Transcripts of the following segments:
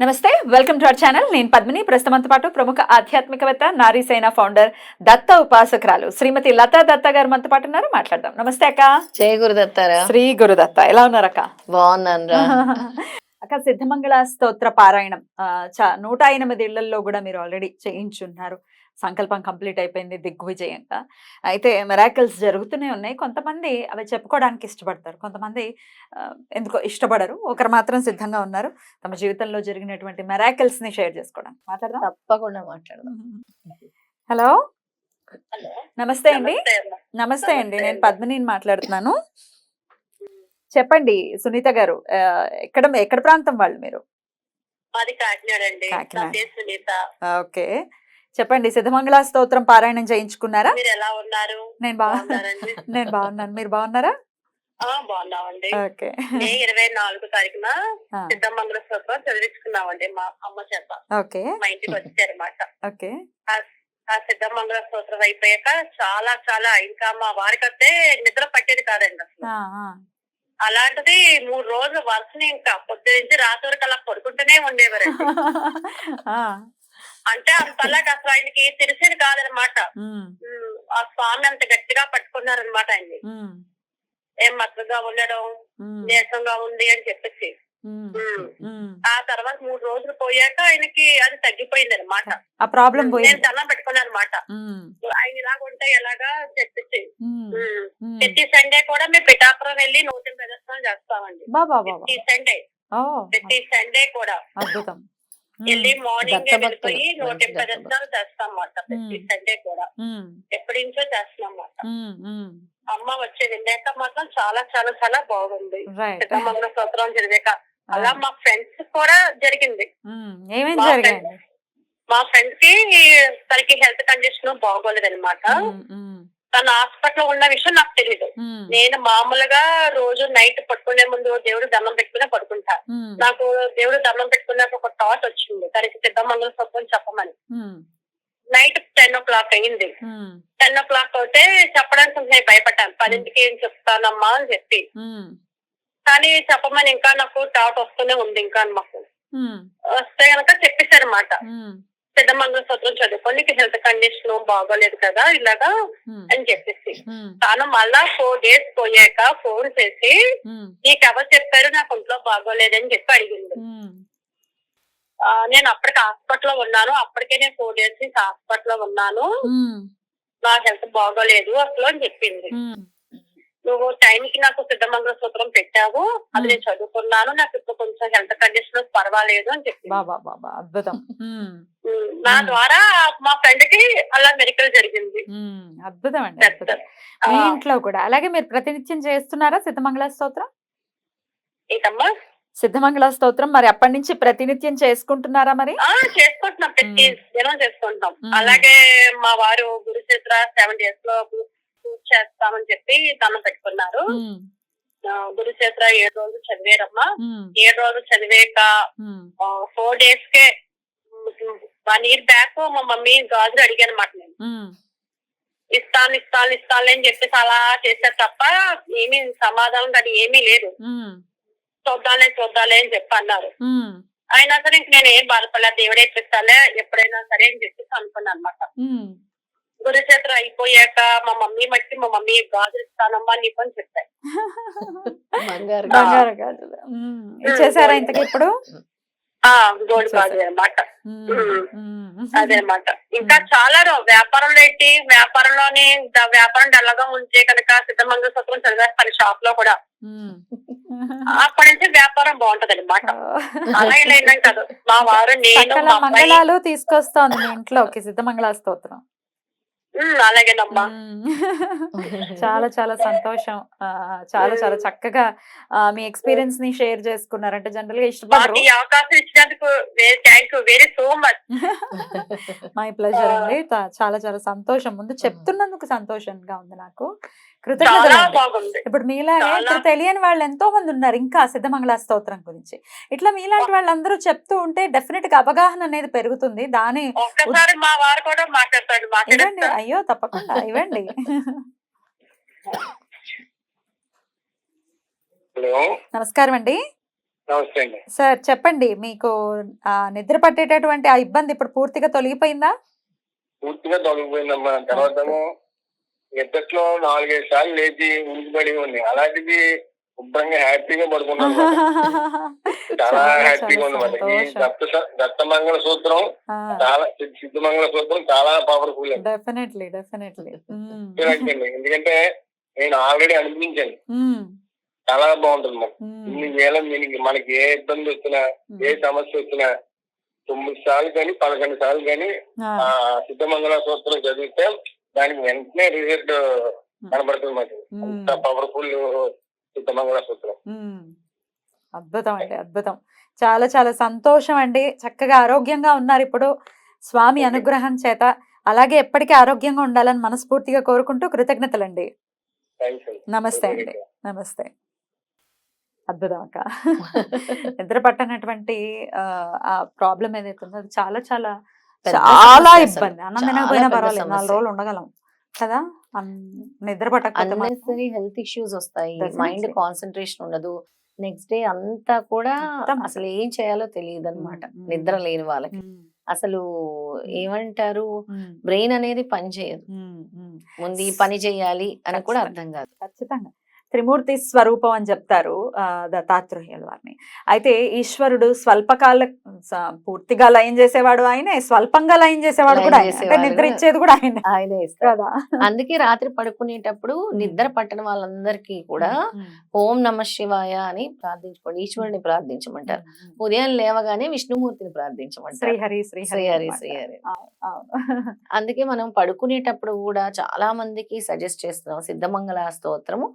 నమస్తే welcome to our channel. నేను పద్మిని. ప్రస్తుతంతో పాటు ప్రముఖ ఆధ్యాత్మికవేత్త నారీసేన ఫౌండర్ దత్త ఉపాసకురాలు శ్రీమతి లతా దత్త గారు మనతో పాటు ఉన్నారు. మాట్లాడదాం. నమస్తే అక్క. జయ గురుదత్తారా. శ్రీ గురుదత్త. ఎలా ఉన్నారు అక్క బాగున్నాను అక్క సిద్ధమంగళ స్తోత్ర పారాయణం నూట ఎనిమిది ఇళ్ళలో కూడా మీరు ఆల్రెడీ చేయించున్నారు. సంకల్పం కంప్లీట్ అయిపోయింది దిగ్విజయంగా. అయితే మెరాకిల్స్ జరుగుతూనే ఉన్నాయి. కొంతమంది అవి చెప్పుకోవడానికి ఇష్టపడతారు. కొంతమంది ఎందుకో ఇష్టపడరు. ఒకరు మాత్రం సిద్ధంగా ఉన్నారు. తమ జీవితంలో జరిగినటువంటి మెరాకిల్స్ని షేర్ చేసుకోవడానికి. మాట్లాడదాం? తప్పకుండా మాట్లాడదాం. హలో? హలో. నమస్తే అండి. నమస్తే అండి. నేను అండి. పద్మినిని మాట్లాడుతున్నాను. చెప్పండి సునీత గారు ఎక్కడ ఎక్కడ ప్రాంతం వాళ్ళు మీరు? మాది కాకినాడ అండి. కాకినాడ. నా పేరు సునీత. ఓకే. చెప్పండి సిద్ధమంగళ స్తోత్రం పారాయణం చేయించుకున్నారా? మీరు ఎలా ఉన్నారు? నేను బాగా నేను బాగున్నాను. మీరు బాగున్నారా? ఆ బాగున్నామండి. ఓకే. మే ఇరవై నాలుగు తారీఖున సిద్ధమంగళ స్తోత్రం చదివించుకున్నామండి మా అమ్మ చేత. ఓకే. మా ఇంటికి వచ్చారన్నమాట. ఓకే. ఆ సిద్ధమంగళ స్తోత్రం అయిపోయాక చాలా చాలా ఇంకా మా వారికైతే నిద్ర పట్టేది కాదండి అసలు. అలాంటిది మూడు రోజులు వరుసని ఇంకా పొద్దు నుంచి రాత్రి వరకు అలా పడుకుంటూనే ఉండేవారండి. ఆ, అంటే అంతలాగా అసలు ఆయనకి తెలిసేది కాదనమాట. ఆ స్వామి అంత గట్టిగా పట్టుకున్నారనమాట ఆయన్ని. ఏం మద్దతుగా ఉండడం నీరసంగా ఉంది అని చెప్పేసి. ఆ తర్వాత మూడు రోజులు పోయాక ఆయనకి అది తగ్గిపోయింది అనమాట ఆ ప్రాబ్లం నేను దండం పెట్టుకున్నాను అనమాట ఆయన ఇలాగ ఉంటే ఎలాగా చెప్పేసి. ప్రతి సండే కూడా మేము పిఠాపురం వెళ్ళి నూతన ప్రదర్శన చేస్తామండి. ప్రతి సండే. ప్రతి సండే కూడా. అద్భుతం. వెళ్ళి మార్నింగ్. వెళ్ళిపోయి నూతన మంచి ప్రదర్శనలు చేస్తాం అన్నమాట. సండే కూడా. ఎప్పటి నుంచో చేస్తున్నాం అన్నమాట. అమ్మ వచ్చే వెళ్ళాక మాత్రం చాలా చాలా చాలా బాగుంది. సిద్ధమంగళ స్తోత్రం చదివాక అలా మా ఫ్రెండ్స్ కూడా జరిగింది. మా జరిగాయండి? మా ఫ్రెండ్కి తనకి హెల్త్ కండిషన్ బాగోలేదు అనమాట తన హాస్పిటల్ ఉన్న విషయం నాకు తెలియదు నేను మామూలుగా రోజు నైట్ పడుకునే ముందు దేవుడు దండం పెట్టుకునే పడుకుంటా. నాకు దేవుడు దండం పెట్టుకున్నాక ఒక థాట్ వచ్చింది. తనకి సిద్ధమంగళ స్తోత్రం చెప్పమని. నైట్ టెన్ ఓ క్లాక్ అయింది. టెన్ ఓ క్లాక్ అయితే చెప్పడానికి నేను భయపడ్డాను. పదింటికి ఏం చెప్తానమ్మా అని చెప్పి. కానీ చెప్పమని ఇంకా నాకు థాట్ వస్తూనే ఉంది ఇంకా మాకు. వస్తే గనక చెప్పేశారు అనమాట ఉమ్, సిద్ధమంగళ స్తోత్రం చదువుకో నీకు హెల్త్ కండిషన్ బాగోలేదు కదా ఇలాగా అని చెప్పేసి. తాను మళ్ళా ఫోర్ డేస్ పోయాక ఫోన్ చేసి నీకు ఎవరు చెప్పారు నాకు ఒంట్లో బాగోలేదని చెప్పి అడిగింది. నేను అప్పటికి హాస్పిటల్లో ఉన్నాను. అప్పటికే నేను ఫోర్ డేస్ నుంచి హాస్పిటల్లో ఉన్నాను. నా హెల్త్ బాగోలేదు అసలు అని చెప్పింది. నువ్వు టైంకి నాకు సిద్ధమంగళ సూత్రం పెట్టావు అది నేను చదువుకున్నాను నాకు ఇప్పుడు కొంచెం హెల్త్ కండిషన్ పర్వాలేదు అని చెప్పింది బాబా బాబా అద్భుతం. నా. ద్వారా మా ఫ్రెండ్కి అలా మెడికల్ జరిగింది. అద్భుతం అండి మీ ఇంట్లో కూడా. అలాగే మీరు ప్రతినిత్యం చేస్తున్నారా సిద్ధమంగళ స్తోత్రం? ఏంటమ్మా? సిద్ధమంగళ స్తోత్రం మరి అప్పటి నుంచి ప్రతినిత్యం చేసుకుంటున్నారా మరి? ఆ చేసుకుంటున్నాం ప్రతి. దినం చేసుకుంటాం మ్మ్. అలాగే మా వారు గురుచరిత్ర సెవెన్ డేస్లో చేస్తామని చెప్పి దండం పెట్టుకున్నారు. గురుచరిత్ర ఏడు రోజులు చదివారమ్మా. ఏడు రోజులు చదివాక ఫోర్ డేస్ కే వన్ ఇయర్ బ్యాక్ మా మమ్మీ గాజులు అడిగాను అనమాట నేను ఇస్తాను ఇస్తాను ఇస్తాను అని చెప్పేసి అలా చేశారు తప్ప ఏమీ సమాధానం అది ఏమీ లేదు. చూద్దాంలే చూద్దాంలే అని చెప్పి అన్నారు. అయినా సరే ఇంక నేను ఏం బాధపడలే దేవుడే ఇప్పిస్తాలే ఎప్పుడైనా సరే అని చెప్పేసి అనుకున్నాను అనమాట. గురుచేత్ర అయిపోయాక మా మమ్మీ మట్టి మా మమ్మీ గాజులు ఇస్తానమ్మా నీకు అని బంగారు గాజులు. ఉమ్, ఇచ్చేసారా ఇంతకి ఇప్పుడు? ఆ గోల్డ్ గాజులు అనమాట ఇంకా చాలా రో- వ్యాపారంలో ఏంటి? వ్యాపారంలోని వ్యాపారం డల్లగా ఉంటే కనుక సిద్ధమంగళ సూత్రం చదివేస్తాను షాప్లో కూడా. అప్పటి నుంచి వ్యాపారం బాగుంటది అనమాట అలా ఇలా కాదు. మా వారు నేను సకల మా మంగళాలు ఇంట్లోకి సిద్ధమంగళ స్తోత్రం. అలాగేనమ్మా. చాలా చాలా సంతోషం. చాలా చాలా చక్కగా మీ ఎక్స్పీరియన్స్ని షేర్ చేసుకున్నారంటే జనరల్గా ఇష్టపడరు అవకాశం ఇచ్చినందుకు thank you very so much. My pleasure అండి. చాలా చాలా సంతోషం. ముందు చెప్తున్నందుకు సంతోషంగా ఉంది నాకు. కృతజ్ఞతలు ఇప్పుడు మీలాగే. ఇప్పుడు తెలియని వాళ్ళు ఎంతో మంది ఉన్నారు. ఇంకా సిద్ధమంగళ స్తోత్రం గురించి. ఇట్లా మీలాంటి వాళ్ళందరూ చెప్తూ ఉంటే డెఫినెట్గా అవగాహన అనేది పెరుగుతుంది. దాని మా వారు కూడా మాట్లాడతాడు అయ్యో! తప్పకుండా ఇవ్వండి. హలో. నమస్కారం అండి. నమస్తే అండి. సార్ చెప్పండి. మీకు ఆ నిద్ర పట్టేటటువంటి ఆ ఇబ్బంది ఇప్పుడు పూర్తిగా తొలగిపోయిందా? పూర్తిగా తొలగిపోయిందమ్మా. తర్వాత ఎద్దట్లో నాలుగైదు సార్లు లేచి ఉనికిపడి ఉంది అలాంటిది శుభ్రంగా హ్యాపీగా పడుకున్నాను చాలా హ్యాపీగా ఉంది మనకి. దత్తమంగళ సూత్రం చాలా సిద్ధ- సిద్ధమంగళ సూత్రం చాలా పవర్ఫుల్ డెఫినెట్లీ డెఫినెట్లీ ఎందుకంటే నేను ఆల్రెడీ అనిపించాను చాలా బాగుంటుంది మరి ఇన్ని వేల దీనికి మనకి ఏ ఇబ్బంది వచ్చినా ఏ సమస్య వచ్చినా తొమ్మిది సార్లు కానీ పదకొండు సార్లు కానీ ఆ. సిద్ధమంగళ సూత్రం చదివితే దానికి వెంటనే రిజల్ట్ కనబడుతుంది మాకు. అంత పవర్ఫుల్ సిద్ధమంగళ సూత్రం అద్భుతం అండి అద్భుతం. చాలా చాలా సంతోషం అండి చక్కగా ఆరోగ్యంగా ఉన్నారు ఇప్పుడు స్వామి అనుగ్రహం చేత. అలాగే ఎప్పటికీ ఆరోగ్యంగా ఉండాలని మనస్ఫూర్తిగా కోరుకుంటూ కృతజ్ఞతలండి. నమస్తే అండి. నమస్తే. అద్భుతం అక్క. నిద్ర పట్టనటువంటి ఆ, ప్రాబ్లం ఏదైతే ఉందో అది చాలా చాలా చాలా. ఇబ్బంది. అన్నం తినకపోయినా పర్వాలేదు. నాలుగు. రోజులు ఉండగలం. కదా? నిద్ర అన్నెసరీ హెల్త్ ఇష్యూస్ వస్తాయి. మైండ్ కాన్సన్ట్రేషన్ ఉండదు. నెక్స్ట్ డే అంతా కూడా. అసలు ఏం చేయాలో తెలియదు అనమాట. నిద్ర లేని వాళ్ళకి. అసలు ఏమంటారు? బ్రెయిన్ అనేది పని చేయదు. ముందు ఈ పని చేయాలి అని కూడా. అర్థం కాదు. ఖచ్చితంగా. త్రిమూర్తి స్వరూపం అని చెప్తారు దత్తాత్రేయుల వారిని. అయితే ఈశ్వరుడు స్వల్పకాల పూర్తిగా లయం చేసేవాడు ఆయనే స్వల్పంగా లయం చేసేవాడు కూడా ఆయన. నిద్ర ఇచ్చేది కూడా ఆయన. ఆయనే కదా. అందుకే రాత్రి పడుకునేటప్పుడు నిద్ర పట్టని వాళ్ళందరికీ కూడా ఓం నమ శివాయ అని ప్రార్థించుకోండి. ఈశ్వరుని ప్రార్థించమంటారు. ఉదయం లేవగానే విష్ణుమూర్తిని ప్రార్థించమంటారు. శ్రీహరి శ్రీహరి శ్రీహరి. అందుకే మనం పడుకునేటప్పుడు కూడా చాలా మందికి సజెస్ట్ చేస్తున్నాం. సిద్ధమంగళ స్తోత్రము.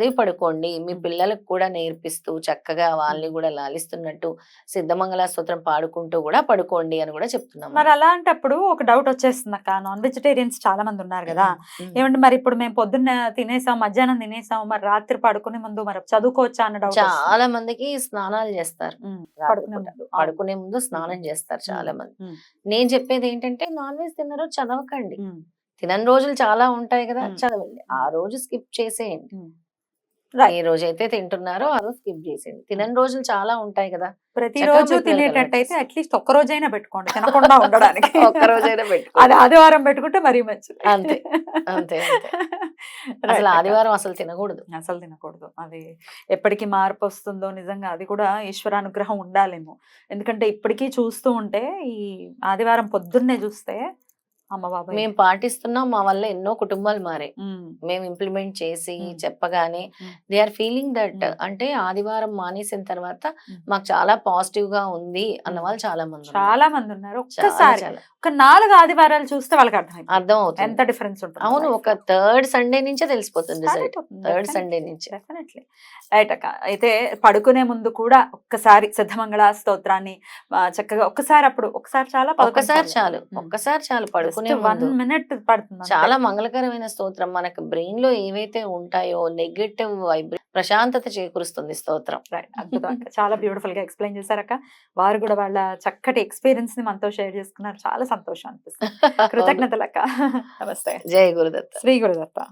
చదివి పడుకోండి. మీ. పిల్లలకు కూడా నేర్పిస్తూ చక్కగా వాళ్ళని కూడా లాలిస్తున్నట్టు సిద్ధమంగళ స్తోత్రం పాడుకుంటూ కూడా పడుకోండి అని కూడా చెప్తున్నాం మరి అలాంటప్పుడు ఒక డౌట్ వచ్చేస్తుంది అక్క. నాన్ వెజిటేరియన్స్ చాలా మంది ఉన్నారు కదా. ఏమంటే మరి ఇప్పుడు మేము పొద్దున్న తినేసాం మధ్యాహ్నం తినేసాం మరి రాత్రి పడుకునే ముందు మరి చదువుకోవచ్చా అన్న డౌట్ చాలా మందికి స్నానాలు చేస్తారు. పడుకునే ముందు. స్నానం చేస్తారు చాలా మంది. నేను చెప్పేది ఏంటంటే నాన్ వెజ్ తిన్నరో చదవకండి. తినని రోజులు చాలా ఉంటాయి కదా. చదవండి. ఆ రోజు స్కిప్ చేసేయండి. ఏ రోజైతే తింటున్నారో ఆ రోజు స్కిప్ చేసేయండి. తినని రోజులు చాలా ఉంటాయి కదా. ప్రతిరోజు తినేటట్టయితే పిల్లలకి అట్లీస్ట్ ఒక్క రోజైనా పెట్టుకోండి తినకుండా ఉండడానికి. ఒక్క రోజైనా పెట్టుకోండి. అది ఆదివారం పెట్టుకుంటే మరీ మంచిది. అంతే, అంతే, అసలు. ఆదివారం అసలు తినకూడదు. అసలు తినకూడదు. అది ఎప్పటికి మార్పు వస్తుందో నిజంగా అది కూడా ఈశ్వర అనుగ్రహం ఉండాలేమో. ఎందుకంటే ఇప్పటికీ చూస్తూ ఉంటే ఈ ఆదివారం పొద్దున్నే చూస్తే మేము పాటిస్తున్నాం మా వల్ల ఎన్నో కుటుంబాలు ఉమ్, మేము ఇంప్లిమెంట్ చేసి. చెప్పగానే. They are feeling that. అంటే ఆదివారం మానేసిన తర్వాత. మాకు చాలా పాజిటివ్గా ఉంది అన్న. వాళ్ళు చాలా మంది. చాలా మంది ఉన్నారు ఒక్కసారి. ఒక నాలుగు ఆదివారాలు చూస్తే వాళ్ళకి అర్థమైంది అర్థం అవుతుంది ఎంత డిఫరెన్స్ ఉంటుంది అవును ఒక థర్డ్ సండే నుంచే తెలిసిపోతుంది థర్డ్. సండే నుంచి. డెఫినెట్లీ రైట్ అక్క. అయితే పడుకునే ముందు కూడా ఒక్కసారి సిద్ధమంగళ స్తోత్రాన్ని చక్కగా ఒక్కసారి అప్పుడు ఒకసారి చాలా ఒక్కసారి చాలు ఒక్కసారి చాలు పడుకునే వన్ మినిట్ పడుతుంది. చాలా మంగళకరమైన స్తోత్రం. మనకు బ్రెయిన్లో ఏవైతే ఉంటాయో నెగటివ్ వైబ్రే ప్రశాంతత చేకూరుస్తుంది స్తోత్రం. అద్భుతం. చాలా బ్యూటిఫుల్గా ఎక్స్ప్లెయిన్ చేశారక్క. వారు కూడా వాళ్ళ చక్కటి ఎక్స్పీరియన్స్ని మనతో షేర్ చేసుకున్నారు. చాలా సంతోషం అనిపిస్తుంది. కృతజ్ఞతలు అక్క. నమస్తే. జయ గురుదత్త. శ్రీ గురుదత్త.